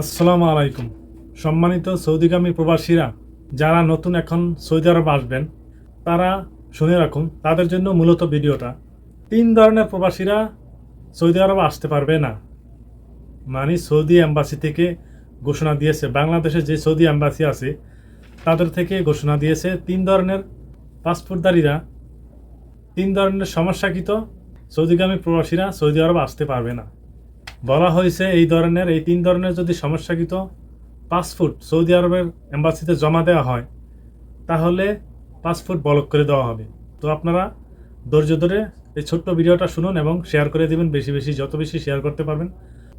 আসসালামু আলাইকুম। সম্মানিত সৌদিগামী প্রবাসীরা, যারা নতুন এখন সৌদি আরব আসবেন, তারা শুনে রাখুন, তাদের জন্য মূলত ভিডিওটা। তিন ধরনের প্রবাসীরা সৌদি আরব আসতে পারবে না। মানে সৌদি অ্যাম্বাসি থেকে ঘোষণা দিয়েছে, বাংলাদেশে যে সৌদি অ্যাম্বাসি আছে, তাদের থেকে ঘোষণা দিয়েছে তিন ধরনের পাসপোর্টধারীরা। তিন ধরনের সমস্যাকৃত সৌদিগামী প্রবাসীরা সৌদি আরব আসতে পারবে না। বলা হয়েছে এই ধরনের, এই তিন ধরনের যদি সমস্যাকৃত পাসপোর্ট সৌদি আরবের এম্বাসিতে জমা দেওয়া হয়, তাহলে পাসপোর্ট ব্লক করে দেওয়া হবে। তো আপনারা ধৈর্য ধরে এই ছোট্ট ভিডিওটা শুনুন এবং শেয়ার করে দেবেন, বেশি বেশি, যত বেশি শেয়ার করতে পারবেন,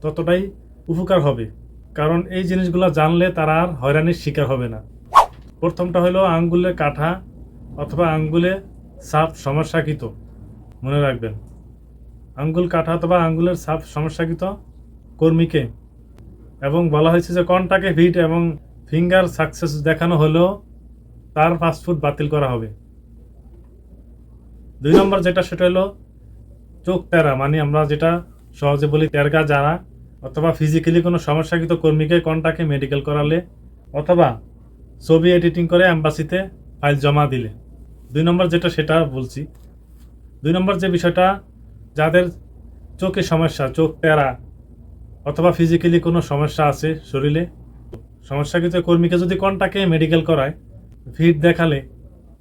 ততটাই উপকার হবে। কারণ এই জিনিসগুলো জানলে তারা আর হয়রানির শিকার হবে না। প্রথমটা হলো আঙ্গুলের কাঠা অথবা আঙ্গুলে সাপ সমস্যাকৃত। মনে রাখবেন। আঙ্গুল কাঠা অথবা আঙ্গুলের সাপ সমস্যাকৃত কর্মীকে। এবং বলা হয়েছে যে কন্টাকে ভিট এবং ফিঙ্গার সাকসেস দেখানো হলেও তার পাসপোর্ট বাতিল করা হবে। দুই নম্বর যেটা, সেটা হলো চোখ তেরা মানে আমরা যেটা সহজে বলি তেরগা যারা অথবা ফিজিক্যালি কোনো সমস্যাকৃত কর্মীকে কন্টাকে মেডিকেল করালে অথবা ছবি এডিটিং করে অ্যাম্বাসিতে ফাইল জমা দিলে। দুই নম্বর যেটা, সেটা বলছি। দুই নম্বর যে বিষয়টা যাদের চোখে সমস্যা, চোখ তেরা অথবা ফিজিক্যালি কোনো সমস্যা আছে শরীরে সমস্যা সমস্যাকৃত কর্মীকে যদি কন্টাকে মেডিকেল করায়, ভিড় দেখালে,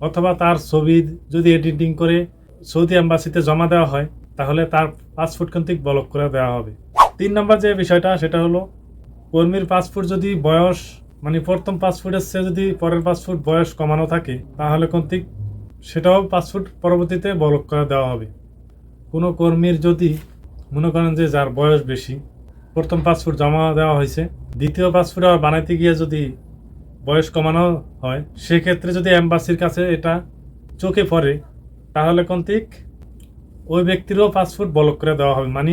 অথবা তার ছবি যদি এডিটিং করে সৌদি অ্যাম্বাসিতে জমা দেওয়া হয়, তাহলে তার পাসপোর্ট কিন্তু ব্লক করে দেওয়া হবে। তিন নম্বর যে বিষয়টা, সেটা হলো কর্মীর পাসপোর্ট যদি বয়স মানে প্রথম পাসপোর্টের চেয়ে যদি পরের পাসপোর্ট বয়স কমানো থাকে, তাহলে কন্তিক সেটাও পাসপোর্ট পরবর্তীতে ব্লক করে দেওয়া হবে। কোনো কর্মীর যদি মনে করেন যে যার বয়স বেশি, প্রথম পাসপোর্ট জমা দেওয়া হয়েছে, দ্বিতীয় পাসপোর্ট আবার বানাইতে গিয়ে যদি বয়স কমানো হয়, সেক্ষেত্রে যদি অ্যাম্বাসির কাছে এটা চোখে পড়ে, তাহলে কন্তিক ওই ব্যক্তিরও পাসপোর্ট ব্লক করে দেওয়া হবে। মানে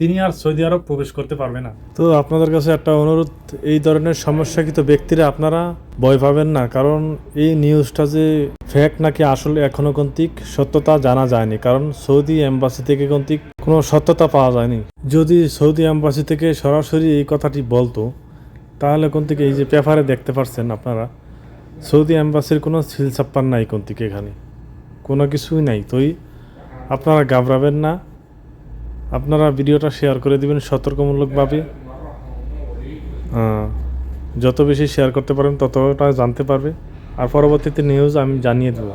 তিনি আর সৌদি আরব প্রবেশ করতে পারবে না। তো আপনাদের কাছে একটা অনুরোধ, এই ধরনের সমস্যাকৃত ব্যক্তিরা আপনারা ভয় পাবেন না, কারণ এই নিউজটা যে ফ্যাক্ট নাকি আসলে এখনও কন্তিক, সত্যতা জানা যায়নি, কারণ সৌদি এম্বাসি থেকে কন্তিক কোনো সত্যতা পাওয়া যায়নি। যদি সৌদি এম্বাসি থেকে সরাসরি এই কথাটি বলতো, তাহলে কন্তিক এই যে পেপারে দেখতে পাচ্ছেন আপনারা, সৌদি এম্বাসির কোনো সিলসাপ্পার নাই কন্তিক এখানে। কোনো কিছুই নাই তোই আপনারা ঘাবড়াবেন না। আপনারা ভিডিওটা শেয়ার করে দেবেন সতর্কমূলকভাবে যত বেশি শেয়ার করতে পারেন ততটা জানতে পারবে। আর পরবর্তীতে নিউজ আমি জানিয়ে দেবো।